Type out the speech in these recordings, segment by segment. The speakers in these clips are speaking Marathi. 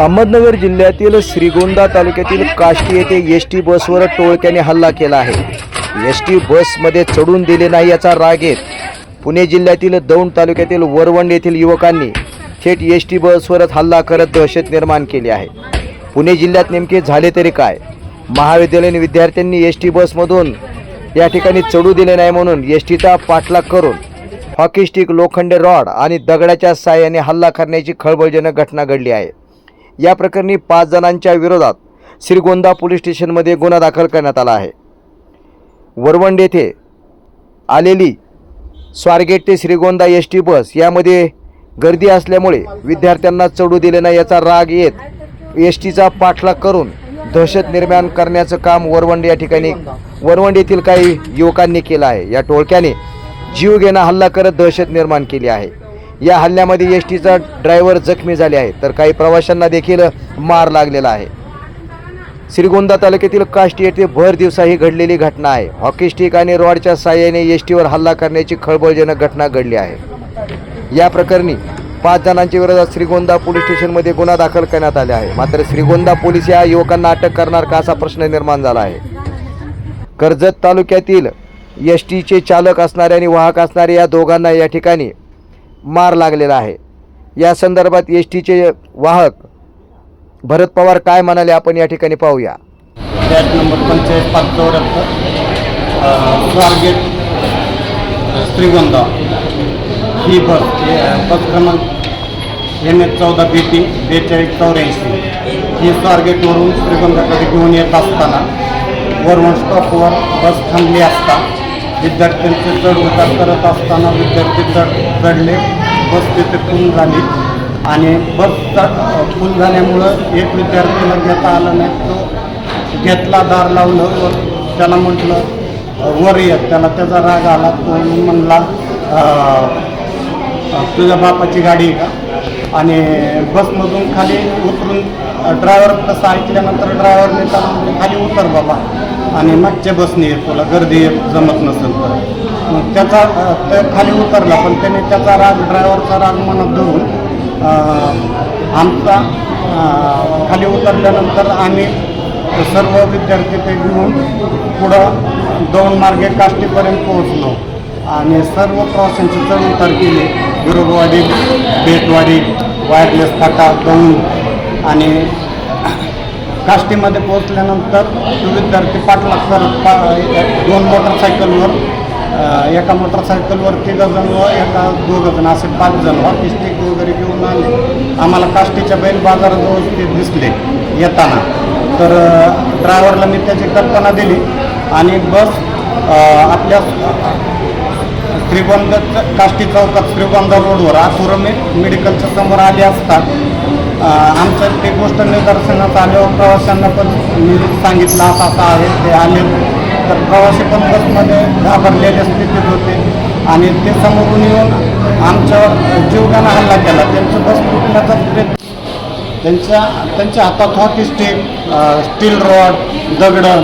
Ahmednagar जिल्ह्यातील श्रीगोंदा तालुक्यातील काष्टी येथे एस टी बसवर टोळक्याने हल्ला केला आहे. एस टी बसमध्ये चढून दिले नाही याचा राग येत पुणे जिल्ह्यातील दौंड तालुक्यातील वरवंड येथील युवकांनी थेट एस टी बसवरच हल्ला करत दहशत निर्माण केली आहे. पुणे जिल्ह्यात नेमके झाले तरी काय? महाविद्यालयीन विद्यार्थ्यांनी एस टी बसमधून या ठिकाणी चढू दिले नाही म्हणून एस टीचा पाठलाग करून हॉकी स्टिक लोखंडे रॉड आणि दगडाच्या साह्याने हल्ला करण्याची खळबळजनक घटना घडली आहे. या प्रकरणी पाच जणांच्या विरोधात श्रीगोंदा पोलीस स्टेशनमध्ये गुन्हा दाखल करण्यात आला आहे. वरवंड येथे आलेली स्वारगेट ते श्रीगोंदा एस टी बस यामध्ये गर्दी असल्यामुळे विद्यार्थ्यांना चढू दिले नाही याचा राग येत एस टीचा पाठलाग करून दहशत निर्माण करण्याचं काम वरवंड या ठिकाणी वरवंड येथील काही युवकांनी केलं आहे. या टोळक्याने जीव घेणा हल्ला करत दहशत निर्माण केली आहे. या हल्ल्यामध्ये एस टीचा ड्रायव्हर जखमी झाले आहे तर काही प्रवाशांना देखील मार लागलेला आहे. श्रीगोंदा तालुक्यातील काष्टी येथे भर दिवसा ही घडलेली घटना आहे. हॉकी स्टिक आणि रॉडच्या साह्याने एस टीवर हल्ला करण्याची खळबळजनक घटना घडली आहे. या प्रकरणी पाच जणांच्या विरोधात श्रीगोंदा पोलीस स्टेशनमध्ये गुन्हा दाखल करण्यात आले आहे. मात्र श्रीगोंदा पोलीस या युवकांना अटक करणार का असा प्रश्न निर्माण झाला आहे. कर्जत तालुक्यातील एस टीचे चालक असणारे आणि वाहक असणारे या दोघांना या ठिकाणी मार लागलेला आहे. या संदर्भात एस टीचे वाहक भरत पवार काय म्हणाले आपण या ठिकाणी पाहूया. फ्लॅट नंबर पंचेचाळीस पाच चौऱ्याहत्तर स्वारगेट श्रीगोंदा ही बस हे- बस क्रमांक एम एच चौदा बी टी बेचाळीस चौऱ्याऐंशी. ही स्वारगेटवरून श्रीगोंदाकडे घेऊन येत असताना वरवण स्टॉपवर बस थांबली असता विद्यार्थ्यांचे चढ उतार करत असताना विद्यार्थी चढ चढले बस तिथे फुल झाली. आणि बस चढ फुल झाल्यामुळं एक विद्यार्थीला घेता आलं नाही. तो घेतला दार लावलं व त्याला म्हटलं वर येत त्याला त्याचा राग आला. तो म्हणला तुझ्या बापाची गाडी आहे का? आणि बसमधून खाली उतरून ड्रायव्हर तसं ऐकल्यानंतर ड्रायव्हरने त्याला खाली उतर बाबा. आणि मागच्या बसने ये तुला गर्दी येत जमत नसेल तर. मग त्याचा अं, खाली उतरला पण त्याने त्याचा राग ड्रायव्हरचा राग मनात धरून आमचा खाली उतरल्यानंतर आम्ही सर्व विद्यार्थी ते घेऊन पुढं दोन मार्गे काष्टीपर्यंत पोहोचलो. आणि सर्व प्रवाशांची चढ उतार केली. गुरुवाडी बेटवाडी वायरलेस फाटा दौंड आणि काष्टीमध्ये पोहोचल्यानंतर तो विद्यार्थी पाठलाग करत पा दोन मोटरसायकलवर एका मोटरसायकलवर तिघं जण व एका दोघंजण असे पाच जण हॉकी स्टिक वगैरे घेऊन आले. आम्हाला काष्टीच्या बैल बाजाराजवळ ते दिसले येताना. तर ड्रायव्हरला मी त्याची कल्पना दिली आणि बस आपल्या श्रीगोंदा काष्टी चौकात श्रीगोंदा रोडवर आथुर मे मेडिकलच्या समोर आले असतात. आमच्या ते गोष्ट निदर्शनात आल्यावर प्रवाशांना पण मी सांगितलं असं असं आहे ते आले. तर प्रवासी पण बसमध्ये घाबरलेल्या स्थितीत होते. आणि ते समोरून येऊन आमच्यावर जीवघाणा हल्ला केला. त्यांचं बस फुटण्याचा प्रयत्न त्यांच्या त्यांच्या हातात हॉकी स्टिक स्टील रॉड दगडं.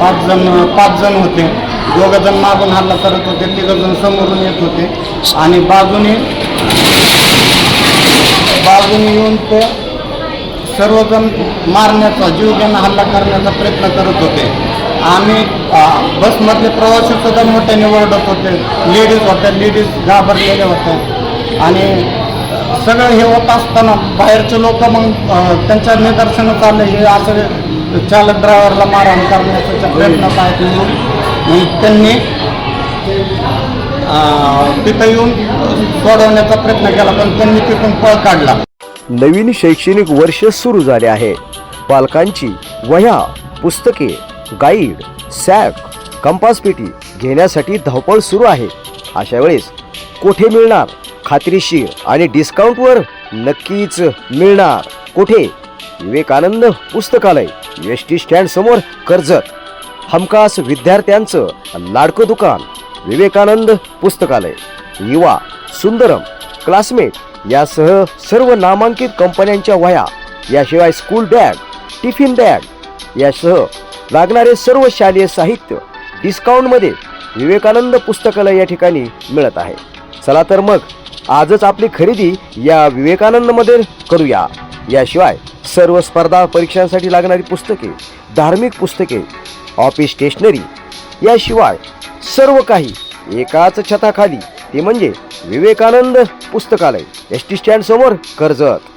पाच जण पाच जण होते. दोघं जण मागून हल्ला करत होते तिघं जण समोरून येत होते. आणि बाजूने बाजूने येऊन ते सर्वजण मारण्याचा जीव घेणं हल्ला करण्याचा प्रयत्न करत होते. आम्ही बसमधले प्रवासी सुद्धा मोठ्याने ओरडत होते. लेडीज होत्या लेडीज घाबरलेल्या होत्या. आणि सगळं हे होत असताना बाहेरचे लोक मग त्यांच्या निदर्शनात आलं हे असं चालक ड्रायव्हरला मारहाण करण्याचा आहेत म्हणून. मग त्यांनी तिथं येऊन सोडवण्याचा प्रयत्न केला पण त्यांनी तिथून पळ काढला. नवीन शैक्षणिक वर्ष सुरू झाले आहे. पालकांची वह्या पुस्तके गाईड सॅक कंपास पेटी घेण्यासाठी धावपळ सुरू आहे. अशा वेळेस कोठे मिळणार? खात्रीशीर आणि डिस्काउंटवर नक्कीच मिळणार. कोठे? विवेकानंद पुस्तकालय एस टी स्टँड समोर कर्जत. हमखास विद्यार्थ्यांचं लाडकं दुकान विवेकानंद पुस्तकालय. युवा सुंदरम क्लासमेट यासह सर्व नामांकित कंपन्यांच्या वह्या याशिवाय स्कूल बॅग टिफिन बॅग यासह लागणारे सर्व शालेय साहित्य डिस्काउंटमध्ये विवेकानंद पुस्तकालय या ठिकाणी मिळत आहे. चला तर मग आजच आपली खरेदी या विवेकानंदमध्ये करूया. याशिवाय सर्व स्पर्धा परीक्षांसाठी लागणारी पुस्तके धार्मिक पुस्तके ऑफिस स्टेशनरी. याशिवाय सर्व काही एकाच छताखाली. ते म्हणजे विवेकानंद पुस्तकालय. एस टी स्टँड समोर कर्जत.